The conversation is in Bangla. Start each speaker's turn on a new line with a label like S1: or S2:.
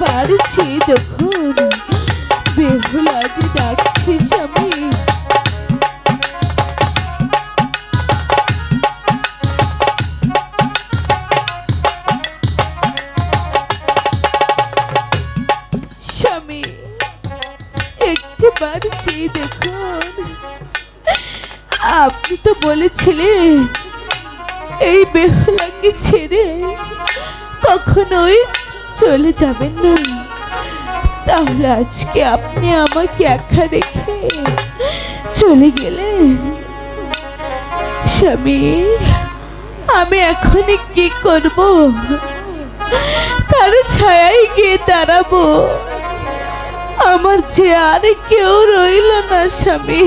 S1: বাড়ছে দেখুন বেহুলা যে স্বামী। স্বামী একটু বাড়ছে দেখুন আপনি তো বলেছিলেন, এই বেহুলাকে ছেড়ে কখনোই চলে যাবেন না। তাহলে আজকে আপনি আমাকে একা রেখে চলে গেলেন। স্বামী, আমি এখনই কি করব? কারও ছায়ায় গিয়ে দাঁড়াবো? আমার যে আর কেউ রইল না, স্বামী।